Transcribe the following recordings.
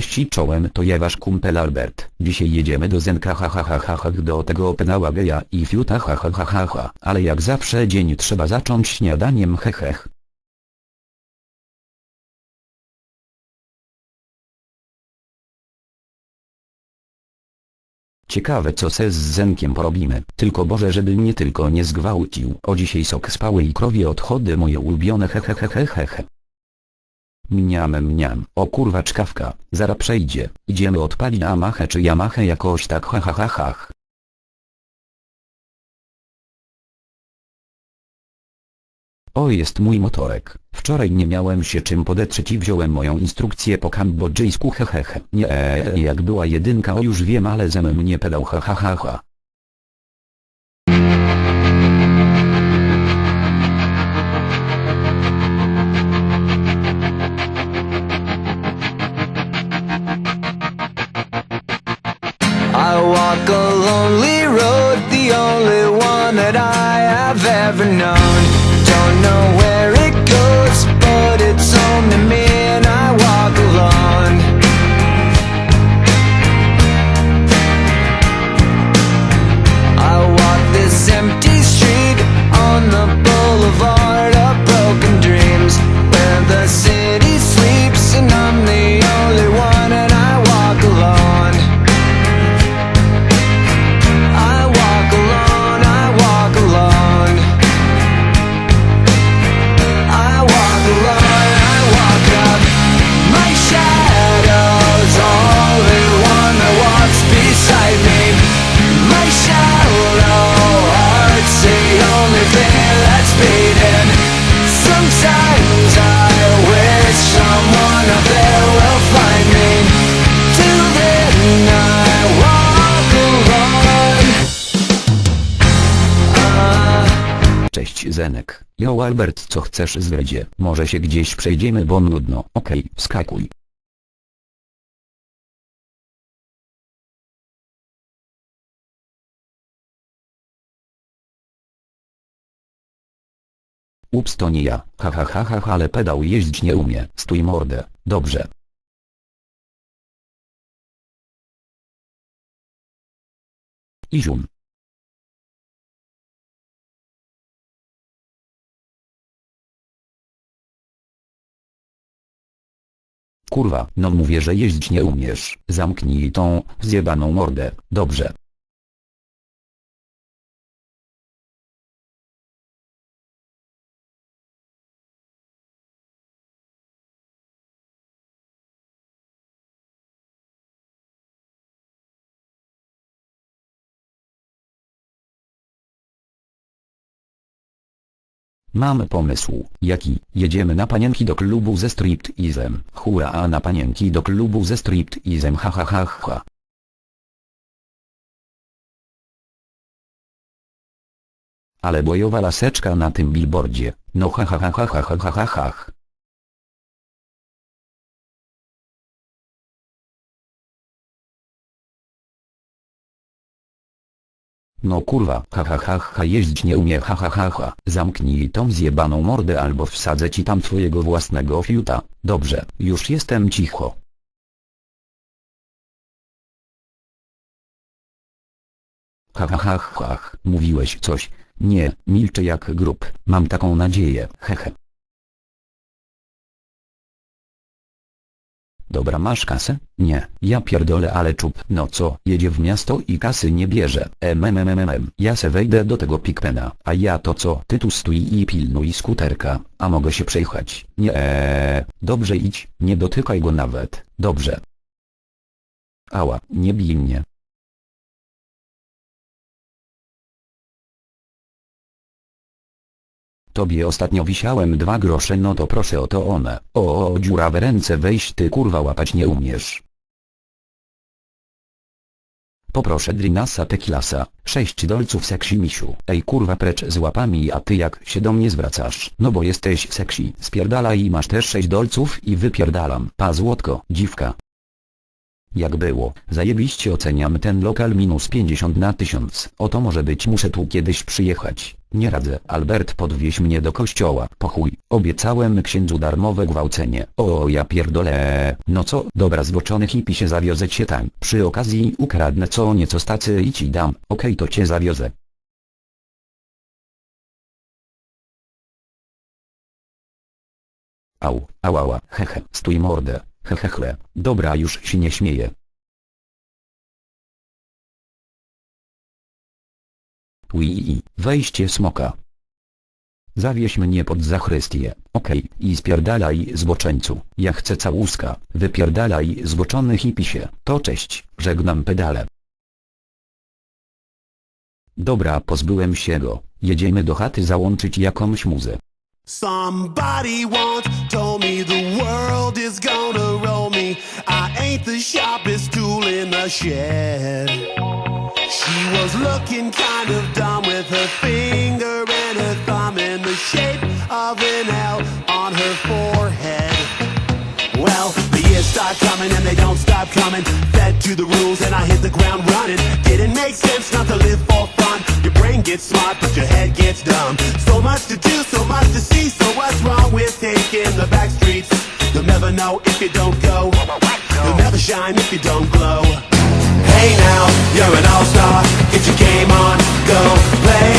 wsi czołem to ja wasz kumpel Albert. Dzisiaj jedziemy do Zenka ha do tego penała geja i fiuta ha ha. Ale jak zawsze dzień trzeba zacząć śniadaniem hehech. Ciekawe co se z Zenkiem porobimy, tylko Boże żeby mnie tylko nie zgwałcił. O dzisiaj sok spały i krowie odchody moje ulubione hehehehehehe. Mniam mniam, o kurwa czkawka, zara przejdzie, idziemy odpalić Yamahę czy Yamahę jakoś tak ha ha ha ha. O jest mój motorek, wczoraj nie miałem się czym podetrzeć i wziąłem moją instrukcję po kambodżyjsku hehehe. Nie eee, jak była jedynka o już wiem ale ze mnie pedał ha ha ha ha. I walk a lonely road, the only one that I have ever known. Don't know where it goes, but it's to me, Zenek. Jo Albert co chcesz zredzie? Może się gdzieś przejdziemy bo nudno. Okej, wskakuj. Ups to nie ja, ha ha ha ha, ale pedał jeździć nie umie. Stój mordę, dobrze. Izium. Kurwa, no mówię, że jeździć nie umiesz. Zamknij tą, zjebaną mordę, dobrze. Mamy pomysł, jaki, jedziemy na panienki do klubu ze striptizem, hura a na panienki do klubu ze striptizem ha ha ha ha. Ale bojowa laseczka na tym billboardzie, no ha ha ha ha ha ha ha ha No kurwa, ha ha ha ha jeździć nie umie ha ha ha ha, zamknij tą zjebaną mordę albo wsadzę ci tam twojego własnego fiuta, dobrze, już jestem cicho. Ha ha ha ha, mówiłeś coś, nie, milczę jak grób, mam taką nadzieję, hehe. Dobra masz kasę? Nie, ja pierdolę ale czub, no co, jedzie w miasto i kasy nie bierze, mmmmmm, ja se wejdę do tego pikpena, a ja to co, ty tu stój i pilnuj skuterka, a mogę się przejechać, nie. Eee, dobrze idź, nie dotykaj go nawet, dobrze. Ała, nie bij mnie. Tobie ostatnio wisiałem dwa grosze no to proszę o to one. O, o dziurawe ręce wejść ty kurwa łapać nie umiesz. Poproszę drinasa tequilasa, sześć dolców seksi misiu. Ej kurwa precz z łapami a ty jak się do mnie zwracasz? No bo jesteś seksi. Spierdalaj i masz też sześć dolców i wypierdalam. Pa złotko, dziwka. Jak było? Zajebiście oceniam ten lokal minus 50 na 1000. Oto może być muszę tu kiedyś przyjechać. Nie radzę. Albert podwieź mnie do kościoła. Pochuj. Obiecałem księdzu darmowe gwałcenie. O ja pierdolę. No co? Dobra zboczony hippie się zawiozę cię tam. Przy okazji ukradnę co nieco stacy i ci dam. Okej to cię zawiozę. Au, ałała, hehe, stój mordę, hehechle, dobra już się nie śmieję. Wii, wejście smoka. Zawieź mnie pod zachrystię, okej, i spierdalaj zboczeńcu, ja chcę całuska, wypierdalaj zboczony hipisie, to cześć, żegnam pedale. Dobra pozbyłem się go, jedziemy do chaty załączyć jakąś muzę. Somebody told me the world is. I ain't the sharpest tool in the shed. She was looking kind of dumb with her finger and her thumb in the shape of an L on her forehead. Well, the years start coming and they don't stop coming. Fed to the rules and I hit the ground running. Didn't make sense not to live for fun. Your brain gets smart, but your head gets dumb. So much to do, so much to see. So what's wrong with taking the back streets? You'll never know if you don't go. You'll never shine if you don't glow. Hey now, you're an all-star. Get your game on, go play.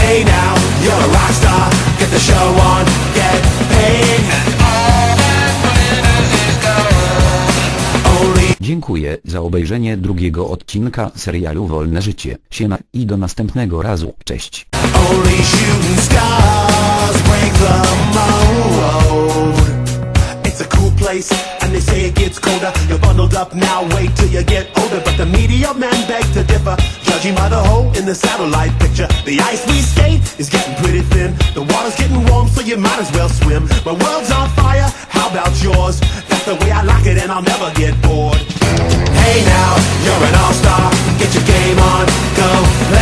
Hey now, you're a rock star. Get the show on, get paid. Dziękuję za obejrzenie drugiego odcinka serialu Wolne Życie. Siema i do następnego razu. Cześć. Only shooting stars break the mold. Place, and they say it gets colder. You're bundled up now, wait till you get older. But the media man beg to differ, judging by the hole in the satellite picture. The ice we skate is getting pretty thin. The water's getting warm, so you might as well swim. My world's on fire, how about yours? That's the way I like it, and I'll never get bored. Hey now, you're an all-star. Get your game on, go play.